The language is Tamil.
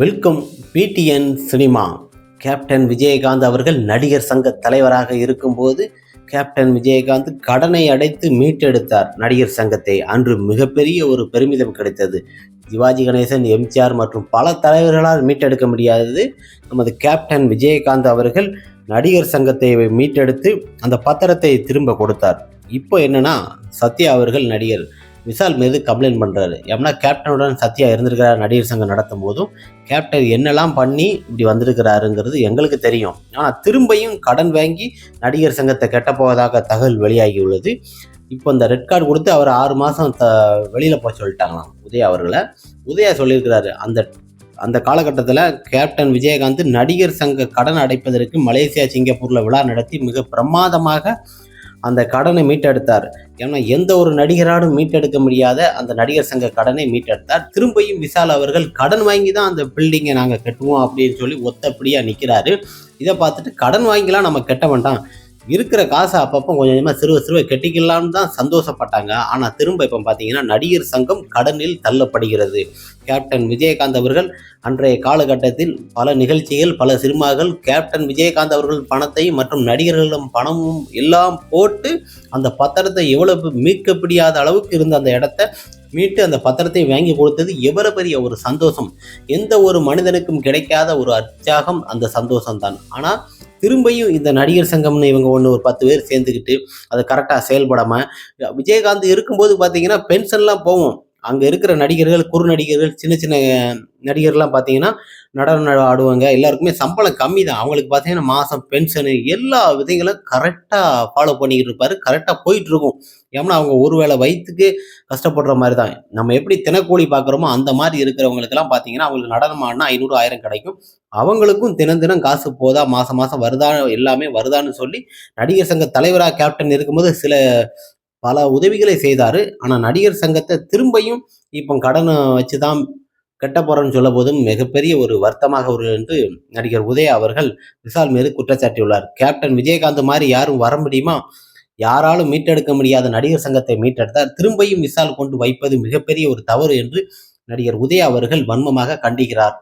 Welcome PTN cinema. Captain Vijayakanth அவர்கள் நடிகர் சங்க தலைவராக இருக்கும்போது கேப்டன் விஜயகாந்த் கடனை அடைத்து மீட்டெடுத்தார் நடிகர் சங்கத்தை. அன்று மிகப்பெரிய ஒரு பெருமிதம் கிடைத்தது. சிவாஜி கணேசன் எம்ஜிஆர் மற்றும் பல தலைவர்களால் மீட்டெடுக்க முடியாதது நமது கேப்டன் விஜயகாந்த் அவர்கள் நடிகர் சங்கத்தை மீட்டெடுத்து அந்த பத்திரத்தை திரும்ப கொடுத்தார். இப்போ என்னென்னா சத்யா அவர்கள் நடிகர். விஷால் மீது கம்ப்ளைண்ட் பண்ணுறாரு ஏன்னா கேப்டனுடன் சத்யா இருந்திருக்கிறார் நடிகர் சங்கம் நடத்தும் போதும். கேப்டன் என்னெல்லாம் பண்ணி இப்படி வந்திருக்கிறாருங்கிறது எங்களுக்கு தெரியும். ஆனால் திரும்பியும் கடன் வாங்கி நடிகர் சங்கத்தை கெட்ட போவதாக தகவல் வெளியாகி உள்ளது இப்போ இந்த ரெட் கார்டு கொடுத்து அவர் ஆறு மாதம் த வெளியில் போக சொல்லிட்டாங்களாம் உதயா அவர்களை. உதயா சொல்லியிருக்கிறாரு அந்த அந்த காலகட்டத்தில் கேப்டன் விஜயகாந்த் நடிகர் சங்க கடன் அடைப்பதற்கு மலேசியா சிங்கப்பூரில் விழா நடத்தி மிக பிரமாதமாக அந்த கடனை மீட்டெடுத்தார். ஏன்னா எந்த ஒரு நடிகராலும் மீட்டெடுக்க முடியாத அந்த நடிகர் சங்க கடனை மீட்டெடுத்தார். திரும்பியும் விஷால் அவர்கள் கடன் வாங்கி தான் அந்த பில்டிங்கை நாங்கள் கட்டுவோம் அப்படின்னு சொல்லி ஒத்தப்படியாக நிற்கிறாரு இதை பார்த்துட்டு கடன் வாங்கிலாம் நம்ம கட்ட வேண்டாம் இருக்கிற காசை அப்பப்போ கொஞ்சம் கொஞ்சமாக சிறுவ சிறுவ கெட்டிக்கலாம்னு தான் சந்தோஷப்பட்டாங்க. ஆனால் திரும்ப இப்போ பார்த்தீங்கன்னா நடிகர் சங்கம் கடனில் தள்ளப்படுகிறது. கேப்டன் விஜயகாந்த் அவர்கள் அன்றைய காலகட்டத்தில் பல நிகழ்ச்சிகள் பல சினிமாக்கள் கேப்டன் விஜயகாந்த் அவர்கள் பணத்தையும் மற்றும் நடிகர்களிடம் பணமும் எல்லாம் போட்டு அந்த பத்திரத்தை எவ்வளவு மீட்க முடியாத அளவுக்கு இருந்த அந்த இடத்த மீட்டு அந்த பத்திரத்தை வாங்கி கொடுத்தது எவ்வளவு பெரிய ஒரு சந்தோஷம். எந்த ஒரு மனிதனுக்கும் கிடைக்காத ஒரு அச்சாகம் அந்த சந்தோஷம் தான் ஆனால் திரும்பியும் இந்த நடிகர் சங்கம்னு இவங்க ஒன்று ஒரு பத்து பேர் சேர்ந்துக்கிட்டு அதை கரெக்டாக செயல்படாமல் விஜயகாந்த் இருக்கும்போது பார்த்தீங்கன்னா பென்ஷன்லாம் போவோம் அங்கே இருக்கிற நடிகர்கள் குறு நடிகர்கள் சின்ன சின்ன நடிகர்லாம் பார்த்தீங்கன்னா நடனம் ஆடுவாங்க. எல்லாருக்குமே சம்பளம் கம்மி தான் அவங்களுக்கு பார்த்தீங்கன்னா மாதம் பென்ஷனு எல்லா விதைகளும் கரெக்டாக ஃபாலோ பண்ணிக்கிட்டு இருப்பாரு. கரெக்டாக போயிட்டு இருக்கும். ஏன்னா அவங்க ஒரு வேளை வயிற்றுக்கு கஷ்டப்படுற மாதிரி தான் நம்ம எப்படி தினக்கூலி பார்க்குறோமோ அந்த மாதிரி இருக்கிறவங்களுக்கெல்லாம் பார்த்தீங்கன்னா அவங்களுக்கு நடனம் ஆடினா ஐநூறு ஆயிரம் கிடைக்கும். அவங்களுக்கும் தினம் தினம் காசு போதா மாதம் மாதம் வருதா எல்லாமே வருதான்னு சொல்லி நடிகர் சங்க தலைவராக கேப்டன் இருக்கும்போது சில பல உதவிகளை செய்தார். ஆனால் நடிகர் சங்கத்தை திரும்பியும் இப்போ கடனை வச்சு தான் கட்ட போகிறோன்னு சொல்ல போதும் மிகப்பெரிய ஒரு வருத்தமாக ஒரு என்று நடிகர் உதயா அவர்கள் விஷால் மீது குற்றச்சாட்டியுள்ளார். கேப்டன் விஜயகாந்த் மாதிரி யாரும் வர முடியுமா? யாராலும் மீட்டெடுக்க முடியாத நடிகர் சங்கத்தை மீட்டெடுத்தார். திரும்பியும் விசால் கொண்டு வைப்பது மிகப்பெரிய ஒரு தவறு என்று நடிகர் உதயா அவர்கள் வன்மமாக கண்டிக்கிறார்.